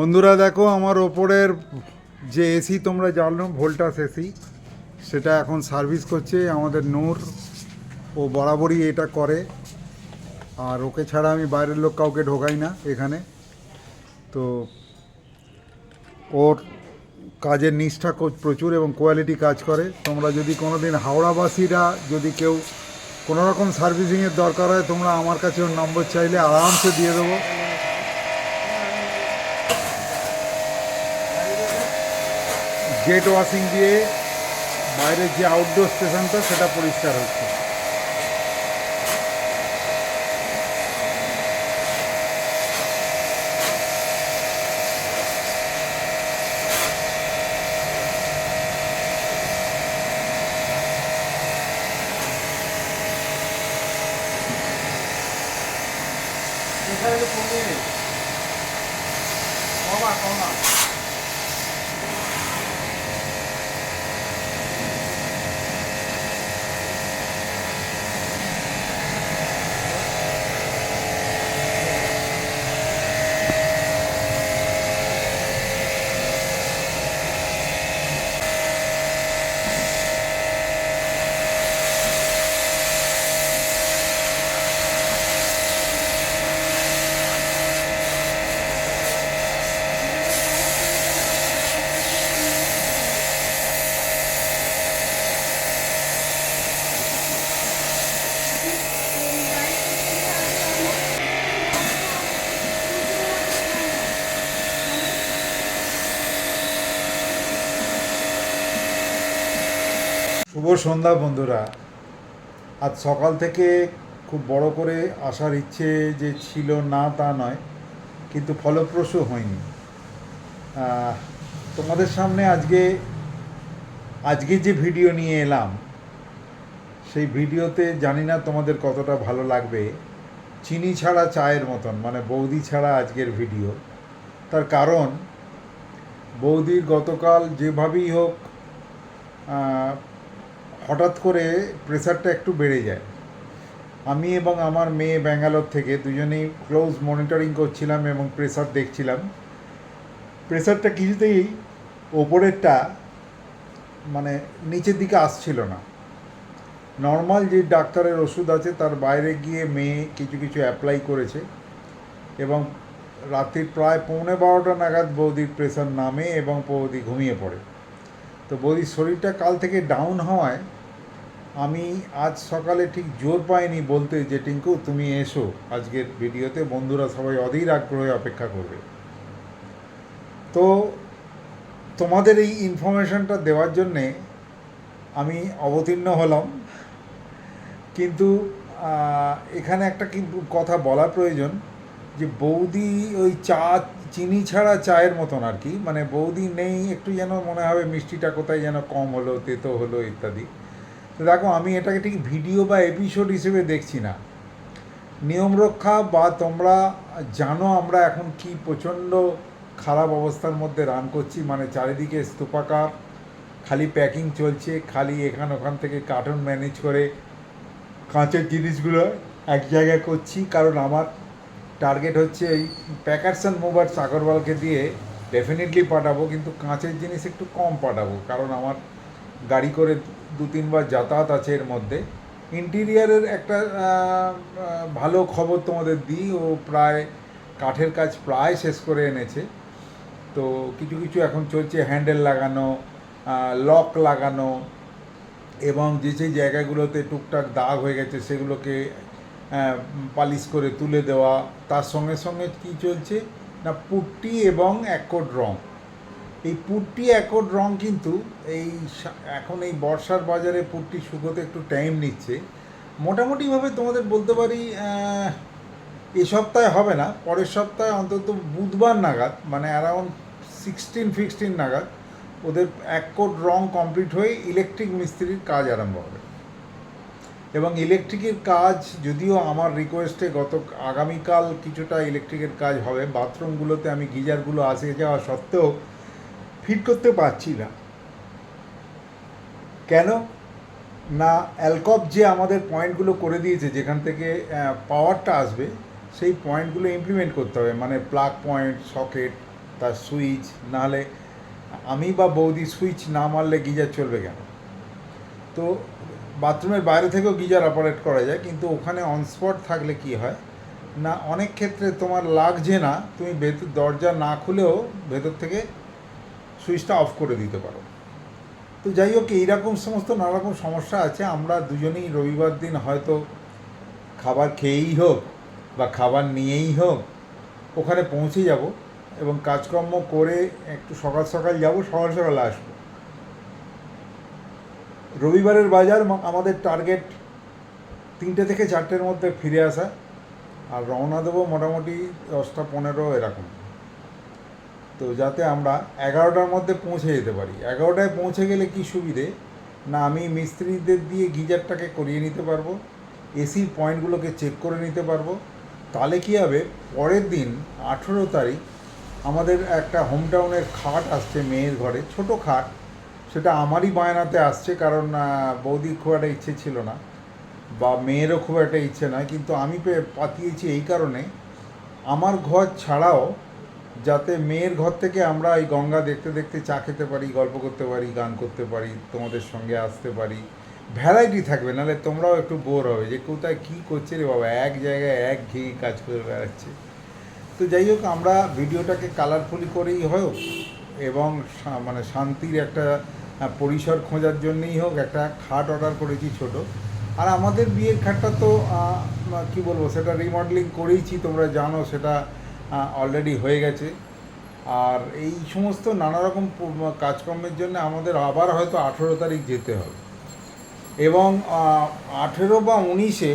বন্ধুরা দেখো, আমার ওপরের যে এসি তোমরা জানো, ভোল্টাস এসি সেটা এখন সার্ভিস করছে আমাদের নূর। ও বরাবরই এটা করে। আর ওকে ছাড়া আমি বাইরের লোক কাউকে ঢোকাই না এখানে। তো ওর কাজের নিষ্ঠা প্রচুর এবং কোয়ালিটি কাজ করে। তোমরা যদি কোনো দিন হাওড়াবাসীরা যদি কেউ কোনো রকম সার্ভিসিংয়ের দরকার হয়, তোমরা আমার কাছে ওর নম্বর চাইলে আরামসে দিয়ে দেবো। জেট ওয়াশিং দিয়ে বাইরের যে আউটডোর স্টেশনটা সেটা পরিষ্কার হচ্ছে। সন্ধ্যা বন্ধুরা। আজ সকাল থেকে খুব বড় করে আসার ইচ্ছে যে ছিল না তা নয়, কিন্তু ফলপ্রসূ হয়নি। তোমাদের সামনে আজকে আজকে যে ভিডিও নিয়ে এলাম, সেই ভিডিওতে জানি না তোমাদের কতটা ভালো লাগবে। চিনি ছাড়া চায়ের মতন মানে বৌদি ছাড়া আজকের ভিডিও। তার কারণ বৌদির গতকাল যেভাবেই হোক হঠাৎ করে প্রেশারটা একটু বেড়ে যায়। আমি এবং আমার মেয়ে ব্যাঙ্গালোর থেকে দুজনেই ক্লোজ মনিটরিং করছিলাম এবং প্রেশার দেখছিলাম। প্রেশারটা কিছুতেই ওপরেরটা মানে নিচের দিকে আসছিল না। নর্মাল যে ডাক্তারের ওষুধ আছে তার বাইরে গিয়ে মেয়ে কিছু কিছু অ্যাপ্লাই করেছে এবং রাত্রির প্রায় পৌনে বারোটা নাগাদ বৌদির প্রেশার নামে এবং বৌদি ঘুমিয়ে পড়ে। তো বৌদির শরীরটা কাল থেকে ডাউন হওয়ায় আমি আজ সকালে ঠিক জোর পাইনি বলতে যে, টিঙ্কু, তুমি এসো। আজকের ভিডিওতে বন্ধুরা সবাই অধীর আগ্রহে অপেক্ষা করবে। তো তোমাদের এই ইনফরমেশনটা দেওয়ার জন্যে আমি অবতীর্ণ হলাম। কিন্তু এখানে একটা কিন্তু কথা বলা প্রয়োজন যে, বৌদি ওই চা চিনি ছাড়া চায়ের মতন আর কি। মানে বৌদি নেই, একটু যেন মনে হবে মিষ্টিটা কোথায় যেন কম হলো, তেতো হলো ইত্যাদি। তো দেখো, আমি এটাকে ঠিক ভিডিও বা এপিসোড হিসেবে দেখছি না। নিয়ম রক্ষা বা তোমরা জানো আমরা এখন কি প্রচণ্ড খারাপ অবস্থার মধ্যে রান করছি। মানে চারিদিকে স্তূপাকার, খালি প্যাকিং চলছে, খালি এখান ওখান থেকে কার্টুন ম্যানেজ করে কাঁচের জিনিসগুলো এক জায়গায় করছি। কারণ আমার টার্গেট হচ্ছে এই প্যাকার্স অ্যান্ড মুভার্স আগরওয়ালকে দিয়ে ডেফিনেটলি পাঠাবো, কিন্তু কাঁচের জিনিস একটু কম পাঠাবো, কারণ আমার গাড়ি করে দু তিনবার যাতায়াত আছে এর মধ্যে। ইন্টিরিয়ারের একটা ভালো খবর তোমাদের দিই, ও প্রায়, কাঠের কাজ প্রায় শেষ করে এনেছে। তো কিছু কিছু এখন চলছে হ্যান্ডেল লাগানো লক লাগানো, এবং যে যে জায়গাগুলোতে টুকটাক দাগ হয়ে গেছে, সেগুলোকে পালিশ করে তুলে দেওয়া, তার সঙ্গে সঙ্গে কি চলছে না, পুট্টি এবং একোড রং। এই পুট্টি একোড রং কিন্তু এই এখন এই বর্ষার বাজারে পুট্টি শুকোতে একটু টাইম নিচ্ছে। মোটামুটিভাবে তোমাদের বলতে পারি এ সপ্তাহে হবে না, পরের সপ্তাহে অন্তত বুধবার নাগাদ মানে অ্যারাউন্ড সিক্সটিন ফিক্সটিন নাগাদ, ওদের এক কোট রং কমপ্লিট হয়ে ইলেকট্রিক মিস্ত্রির কাজ আরম্ভ হবে। এবং ইলেকট্রিকের কাজ যদিও আমার রিকোয়েস্টে গত আগামীকাল কিছুটা ইলেকট্রিকের কাজ হবে বাথরুমগুলোতে আমি গিজারগুলো আসে যাওয়া সত্ত্বেও ফিট করতে পারছি না। কেন? না অ্যালকপ যে আমাদের পয়েন্টগুলো করে দিয়েছে, যেখান থেকে পাওয়ারটা আসবে, সেই পয়েন্টগুলো ইমপ্লিমেন্ট করতে হবে। মানে প্লাগ পয়েন্ট সকেট তার সুইচ নাহলে আমি বা বৌদি সুইচ না মারলে গিজার চলবে কেন? তো বাথরুমের বাইরে থেকেও গিজার অপারেট করা যায়, কিন্তু ওখানে অনস্পট থাকলে কি হয়? না, অনেক ক্ষেত্রে তোমার লাগছে না, তুমি ভেতর, দরজা না খুলেও ভেতর থেকে সুইচটা অফ করে দিতে পারো। তো যাই হোক, এইরকম সমস্ত নানারকম সমস্যা আছে, আমরা দুজনেই রবিবার দিন হয়তো খাবার খেয়েই হোক বা খাবার নিয়েই হোক, ওখানে পৌঁছে যাব এবং কাজকর্ম করে একটু সকাল সকাল যাব, সকাল সকাল আসব। রবিবারের বাজার আমাদের টার্গেট তিনটে থেকে চারটের মধ্যে ফিরে আসা। আর রওনা দেবো মোটামুটি দশটা পনেরো এরকম। তো যাতে আমরা এগারোটার মধ্যে পৌঁছে যেতে পারি। এগারোটায় পৌঁছে গেলে কি সুবিধে? না, আমি মিস্ত্রিদের দিয়ে গিজারটাকে করিয়ে নিতে পারব এসির পয়েন্টগুলোকে চেক করে নিতে পারব। তাহলে কী হবে? পরের দিন আঠেরো তারিখ আমাদের একটা হোমটাউনের খাট আসছে মেয়ের ঘরে, ছোট খাট। সেটা আমারই বায়নাতে আসছে, কারণ বৌদির খুব একটা ইচ্ছে ছিল না, বা মেয়েরও খুব একটা ইচ্ছে নয়, কিন্তু আমি পে- পাঠিয়েছি এই কারণে। আমার ঘর ছাড়াও যাতে মেয়ের ঘর থেকে আমরা এই গঙ্গা দেখতে দেখতে চা খেতে পারি, গল্প করতে পারি, গান করতে পারি, তোমাদের সঙ্গে আসতে পারি, ভ্যারাইটি থাকবে, নাহলে তোমরাও একটু বোর হবে যে কোথায় কী করছে রে বাবা, এক জায়গায় এক ঘেয়ে কাজ করে বেড়াচ্ছে। তো যাই হোক, আমরা ভিডিওটাকে কালারফুলি করেই হোক, এবং মানে শান্তির একটা পরিসর খোঁজার জন্যেই হোক, একটা খাট অর্ডার করেছি ছোট। আর আমাদের বিয়ের খাটটা তো কি বলব, সেটা রিমডেলিং করেইছি, তোমরা জানো, সেটা অলরেডি হয়ে গেছে। আর এই সমস্ত নানা রকম কাজকর্মের জন্য আমাদের আবার হয়তো আঠেরো তারিখ যেতে হবে। এবং আঠেরো বা উনিশে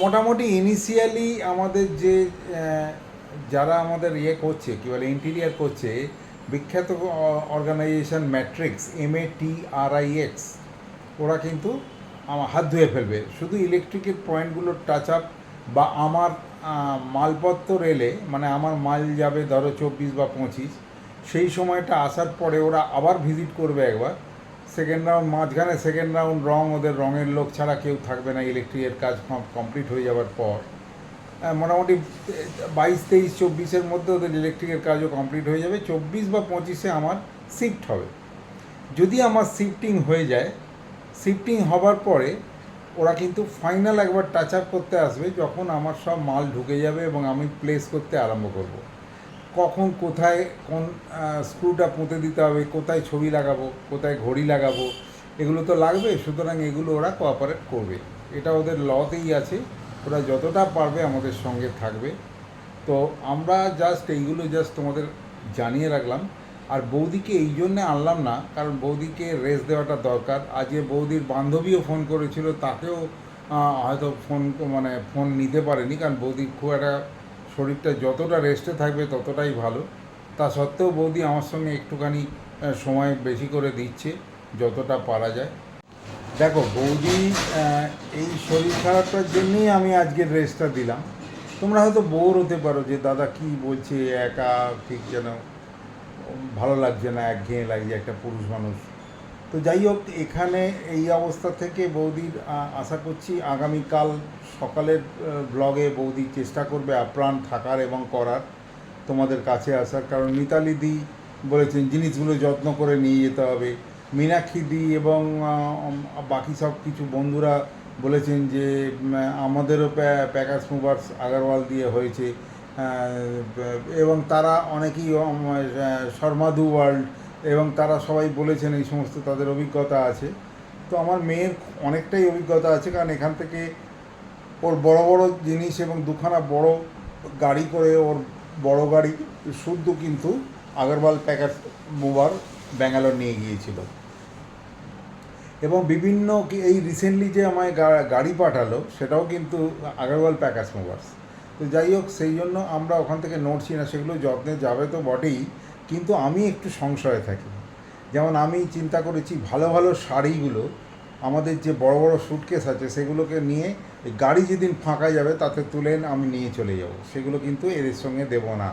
মোটামুটি ইনিশিয়ালি আমাদের যে যারা আমাদের ইয়ে করছে, কী বলে ইন্টিরিয়ার করছে বিখ্যাত organisation Matrix M A T R I X ওরা কিন্তু আমার হাত ধুয়ে ফেলবে। শুধু ইলেকট্রিকের পয়েন্টগুলো টাচ আপ বা আমার মালপত্র রেলে মানে আমার মাল যাবে ধরো চব্বিশ বা পঁচিশ, সেই সময়টা আসার পরে ওরা আবার ভিজিট করবে একবার। সেকেন্ড রাউন্ড মাঝখানে সেকেন্ড রাউন্ড রং, ওদের রঙের লোক ছাড়া কেউ থাকবে না ইলেকট্রিকের কাজ কমপ্লিট হয়ে যাওয়ার পর। মোটামুটি বাইশ, তেইশ, চব্বিশের মধ্যে ওদের ইলেকট্রিকের কাজও কমপ্লিট হয়ে যাবে। চব্বিশ বা পঁচিশে আমার শিফট হবে। যদি আমার শিফটিং হয়ে যায় শিফটিং হবার পরে ওরা কিন্তু ফাইনাল একবার টাচ আপ করতে আসবে, যখন আমার সব মাল ঢুকে যাবে এবং আমি প্লেস করতে আরম্ভ করব। কখন কোথায় কোন স্ক্রুটা পুঁতে দিতে হবে, কোথায় ছবি লাগাবো, কোথায় ঘড়ি লাগাবো, এগুলো তো লাগবে, সুতরাং এগুলো ওরা কোঅপারেট করবে। এটা ওদের লতেই আছে। ওরা যতটা পারবে আমাদের সঙ্গে থাকবে। তো আমরা জাস্ট এইগুলো জাস্ট তোমাদের জানিয়ে রাখলাম। আর বৌদিকে এই জন্যে আনলাম না, কারণ বৌদিকে রেস্ট দেওয়াটা দরকার। আজকে বৌদির বান্ধবীও ফোন করেছিল, তাকেও হয়তো ফোন মানে ফোন নিতে পারেনি, কারণ বৌদির খুব একটা শরীরটা যতটা রেস্টে থাকবে ততটাই ভালো। তা সত্ত্বেও বৌদি আমার সঙ্গে একটুখানি সময় বেশি করে দিচ্ছে, যতটা পারা যায়। দেখো বৌদি এই শরীর খারাপটার জন্যই আমি আজকের রেস্টটা দিলাম। তোমরা হয়তো বোর হতে পারো যে, দাদা, কি বলছে? একা, ঠিক যেন ভালো লাগছে না, এক একঘেয়ে লাগছে একটা পুরুষ মানুষ। তো যাই হোক, এখানে এই অবস্থা থেকে বৌদির আশা করছি আগামীকাল সকালের ব্লগে বৌদি চেষ্টা করবে আপ্রাণ থাকার এবং করার। তোমাদের কাছে আসার। কারণ মিতালি দি বলেছেন, জিনিসগুলো যত্ন করে নিয়ে যেতে হবে। মীনাক্ষী দি এবং বাকি সব কিছু বন্ধুরা বলেছেন যে আমাদেরও প্যাকাস মুভার্স আগারওয়াল দিয়ে হয়েছে। এবং তারা অনেকেই শর্মাদু ওয়ার্ল্ড এবং তারা সবাই বলেছেন এই সমস্ত তাদের অভিজ্ঞতা আছে। তো আমার মেয়ের অনেকটাই অভিজ্ঞতা আছে, কারণ এখান থেকে ওর বড় বড় জিনিস এবং দুখানা বড় গাড়ি করে ওর বড় গাড়ি শুদ্ধ কিন্তু আগরওয়াল প্যাকার মুভার ব্যাঙ্গালোর নিয়ে গিয়েছিল। এবং বিভিন্ন এই রিসেন্টলি যে আমায় গাড়ি পাঠালো, সেটাও কিন্তু আগরওয়াল প্যাকাস মুভার্স তো যাই হোক, সেই জন্য আমরা ওখান থেকে নড়ছি না, সেগুলো যত্নে যাবে তো বটেই, কিন্তু আমি একটু সংশয়ে থাকি। যেমন আমি চিন্তা করেছি, ভালো ভালো শাড়িগুলো, আমাদের যে বড় বড় সুটকেস আছে, সেগুলোকে নিয়ে গাড়ি যেদিন ফাঁকা যাবে, তাতে তুলে আমি নিয়ে চলে যাব। সেগুলো কিন্তু এদের সঙ্গে দেব না।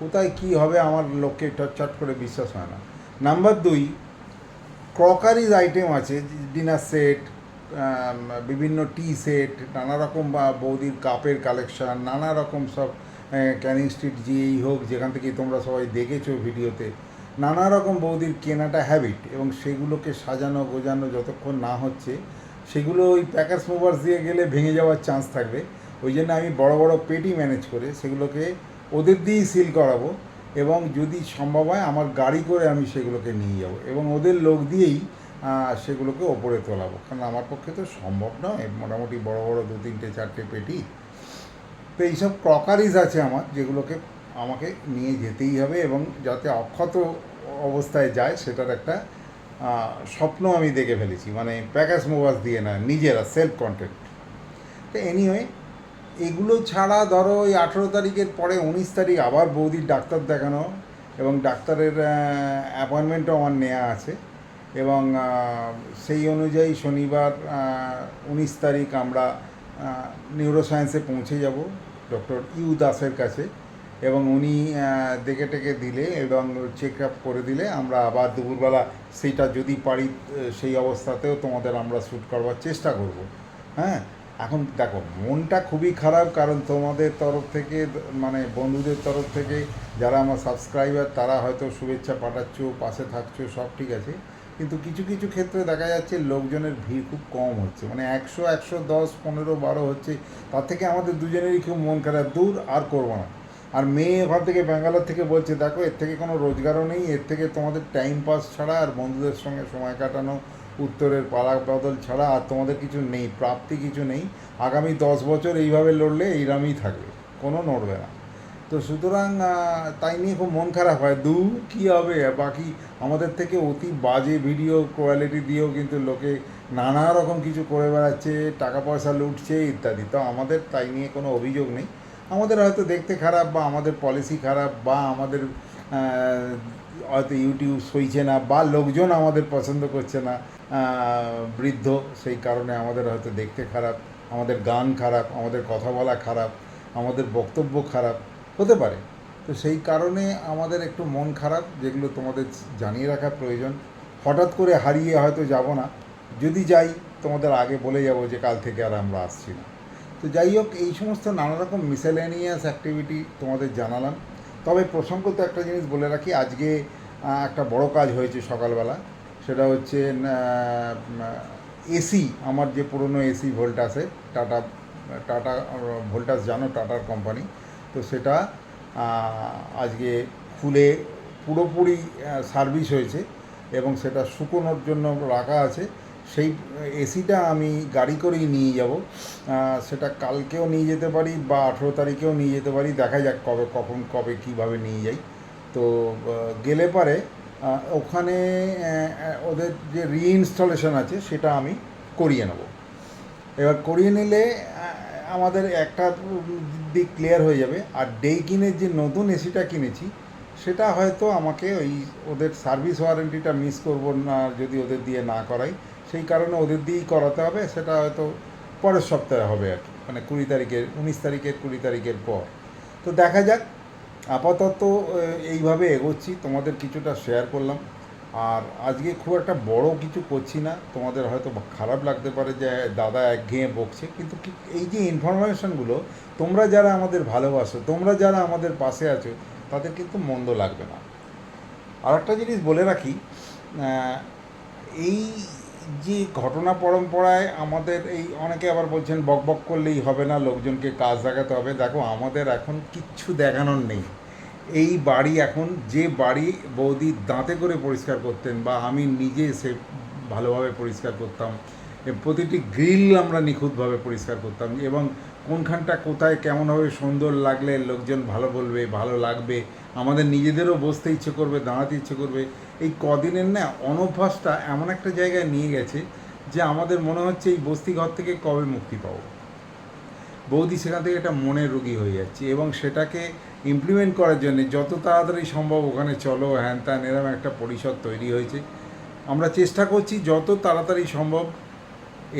কোথায় কি হবে, আমার লোককে চটচট করে বিশ্বাস হয় না। নাম্বার দুই ক্রকারিজ আইটেম আছে, ডিনার সেট বিভিন্ন টি সেট, নানা রকম বা বৌদির কাপের কালেকশন, নানা রকম সব ক্যানিং স্ট্রিট যেই হোক, যেখান থেকে তোমরা সবাই দেখেছ ভিডিওতে, নানা রকম বৌদির কেনাটা হ্যাবিট এবং সেগুলোকে সাজানো গোজানো যতক্ষণ না হচ্ছে, সেগুলো ওই প্যাকার্স মুভার্স দিয়ে গেলে ভেঙে যাওয়ার চান্স থাকবে। ওই জন্য আমি বড় বড় পেটি ম্যানেজ করে সেগুলোকে ওদের দিয়েই সিল করাবো। এবং যদি সম্ভব হয় আমার গাড়ি করে আমি সেগুলোকে নিয়ে যাব এবং ওদের লোক দিয়েই সেগুলোকে ওপরে তোলাবো। কারণ আমার পক্ষে তো সম্ভব নয়, মোটামুটি বড় বড় দু তিনটে চারটে পেটি। তো এইসব ক্রকারিজ আছে আমার, যেগুলোকে আমাকে নিয়ে যেতেই হবে এবং যাতে অক্ষত অবস্থায় যায় সেটার একটা স্বপ্ন আমি দেখে ফেলেছি। মানে প্যাকেজ মোবাইল দিয়ে না, নিজেরা সেলফ কন্টেন্ট তো এনিওয়ে এগুলো ছাড়া ধরো ওই আঠেরো তারিখের পরে উনিশ তারিখ আবার বৌদির ডাক্তার দেখানো এবং ডাক্তারের অ্যাপয়েন্টমেন্টও আমার নেওয়া আছে। এবং সেই অনুযায়ী শনিবার উনিশ তারিখ আমরা নিউরোসায়েন্সে পৌঁছে যাব ডক্টর ইউ দাসের কাছে। এবং উনি দেখে টেকে দিলে এবং চেক আপ করে দিলে আমরা আবার দুপুরবেলা সেইটা যদি পারি সেই অবস্থাতেও তোমাদের আমরা শ্যুট করবার চেষ্টা করব। হ্যাঁ? এখন দেখো, মনটা খুবই খারাপ কারণ তোমাদের তরফ থেকে মানে বন্ধুদের তরফ থেকে, যারা আমার সাবস্ক্রাইবার তারা হয়তো শুভেচ্ছা পাঠাচ্ছ, পাশে থাকছো, সব ঠিক আছে। কিন্তু কিছু কিছু ক্ষেত্রে দেখা যাচ্ছে লোকজনের ভিড় খুব কম হচ্ছে। মানে একশো একশো দশ, পনেরো, বারো হচ্ছে, তার থেকে আমাদের দুজনেরই খুব মন খারাপ। দূর আর করব না। আর মেয়ে ওখান থেকে ব্যাঙ্গালোর থেকে বলছে, দেখো, এর থেকে কোনো রোজগারও নেই, এর থেকে তোমাদের টাইম পাস ছাড়া আর বন্ধুদের সঙ্গে সময় কাটানো উত্তরের পালা বদল ছাড়া আর তোমাদের কিছু নেই, প্রাপ্তি কিছু নেই। আগামী দশ বছর এইভাবে লড়লে এইরামই থাকবে, কোনো নড়বে না। তো সুতরাং তাই নিয়ে খুব মন খারাপ হয়। দু, কী হবে? বাকি আমাদের থেকে অতি বাজে ভিডিও কোয়ালিটি দিয়েও কিন্তু লোকে নানা রকম কিছু করে বেড়াচ্ছে, টাকা পয়সা লুটছে ইত্যাদি। তো আমাদের তাই নিয়ে কোনো অভিযোগ নেই। আমাদের হয়তো দেখতে খারাপ বা আমাদের পলিসি খারাপ বা আমাদের হয়তো ইউটিউব সইছে না বা লোকজন আমাদের পছন্দ করছে না বৃদ্ধ, সেই কারণে আমাদের হয়তো দেখতে খারাপ, আমাদের গান খারাপ, আমাদের কথা বলা খারাপ, আমাদের বক্তব্য খারাপ, হতে পারে। তো সেই কারণে আমাদের একটু মন খারাপ, যেগুলো তোমাদের জানিয়ে রাখা প্রয়োজন। হঠাৎ করে হারিয়ে হয়তো যাব না। যদি যাই, তোমাদের আগে বলে যাব যে কাল থেকে আর আমরা আসছি না। তো যাই হোক, এই সমস্ত নানা রকম মিসেলেনিয়াস অ্যাক্টিভিটি তোমাদের জানালাম। তবে প্রসঙ্গত একটা জিনিস বলে রাখি, আজকে একটা বড় কাজ হয়েছে সকালবেলা। সেটা হচ্ছে এসি, আমার যে পুরনো এসি ভোল্টাসে টাটা টাটা, ভোল্টাস জানো, টাটার কোম্পানি। তো সেটা আজকে খুলে পুরোপুরি সার্ভিস হয়েছে এবং সেটা শুকোনোর জন্য রাখা আছে। সেই এসিটা আমি গাড়ি করেই নিয়ে যাব। সেটা কালকেও নিয়ে যেতে পারি বা আঠেরো তারিখেও নিয়ে যেতে পারি। দেখা যাক কবে, কখন, কবে, কীভাবে নিয়ে যাই। তো গেলে পরে ওখানে ওদের যে রিইনস্টলেশন আছে সেটা আমি করিয়ে নেব। এবার করিয়ে নিলে আমাদের একটা দিক ক্লিয়ার হয়ে যাবে। আর ডেইকিনের যে নতুন এসিটা কিনেছি, সেটা হয়তো আমাকে ওই ওদের সার্ভিস ওয়ারেন্টিটা মিস করব না, যদি ওদের দিয়ে না করাই। সেই কারণে ওদের দিয়েই করাতে হবে, সেটা হয়তো পরের সপ্তাহে হবে আর কি। মানে কুড়ি তারিখের, উনিশ তারিখের, কুড়ি তারিখের পর। তো দেখা যাক, আপাতত এইভাবে এগোচ্ছি, তোমাদের কিছুটা শেয়ার করলাম। আর আজকে খুব একটা বড় কিছু করছি না, তোমাদের হয়তো খারাপ লাগতে পারে যে দাদা একঘেয়ে বকছে, কিন্তু এই যে ইনফরমেশনগুলো তোমরা যারা আমাদের ভালোবাসো, তোমরা যারা আমাদের পাশে আছো, তাদের কিন্তু মন্দ লাগবে না। আর একটা জিনিস বলে রাখি এই যে ঘটনা পরম্পরায় আমাদের এই অনেকে আবার বলছেন, বক বক করলেই হবে না, লোকজনকে কাজ দেখাতে হবে। দেখো, আমাদের এখন কিচ্ছু দেখানোর নেই। এই বাড়ি এখন, যে বাড়ি বৌদি দাঁতে করে পরিষ্কার করতেন বা আমি নিজে সে ভালোভাবে পরিষ্কার করতাম প্রতিটি গ্রিল আমরা নিখুঁতভাবে পরিষ্কার করতাম এবং কোনখানটা কোথায় কেমনভাবে সুন্দর লাগলে লোকজন ভালো বলবে, ভালো লাগবে, আমাদের নিজেদেরও বসতে ইচ্ছে করবে, দাঁড়াতে ইচ্ছে করবে এই কদিনের না অনভ্যাসটা এমন একটা জায়গায় নিয়ে গেছে যে আমাদের মনে হচ্ছে এই বস্তি ঘর থেকে কবে মুক্তি পাবো। বৌদি সেখান থেকে একটা মনের রোগী হয়ে যাচ্ছে এবং সেটাকে ইমপ্লিমেন্ট করার জন্য যত তাড়াতাড়ি সম্ভব ওখানে চলো, হ্যান ত্যান এরম একটা পরিষদ তৈরি হয়েছে। আমরা চেষ্টা করছি যত তাড়াতাড়ি সম্ভব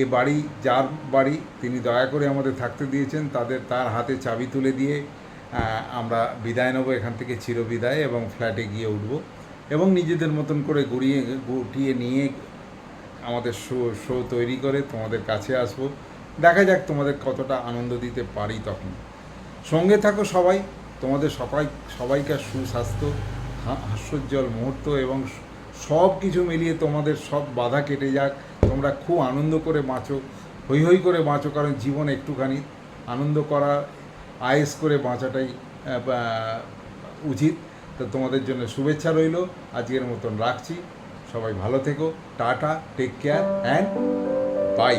এ বাড়ি, যার বাড়ি তিনি দয়া করে আমাদের থাকতে দিয়েছেন, তাদের তার হাতে চাবি তুলে দিয়ে আমরা বিদায় নেব, এখান থেকে চিরবিদায় এবং ফ্ল্যাটে গিয়ে উঠব। এবং নিজেদের মতন করে গুড়িয়ে গুটিয়ে নিয়ে আমাদের শো শো তৈরি করে তোমাদের কাছে আসব। দেখা যাক তোমাদের কতটা আনন্দ দিতে পারি তখন। সঙ্গে থাকো সবাই, তোমাদের সবাই, সবাইকার সুস্বাস্থ্য হাস্যোজ্জ্বল মুহূর্ত এবং সব কিছু মিলিয়ে তোমাদের সব বাধা কেটে যাক। তোমরা খুব আনন্দ করে বাঁচো, হৈ হৈ করে বাঁচো, কারণ জীবন একটুখানি আনন্দ করা, আয়েস করে বাঁচাটাই উচিত। তো তোমাদের জন্য শুভেচ্ছা রইল। আজকের মতন রাখছি। সবাই ভালো থেকো। Tata take care and bye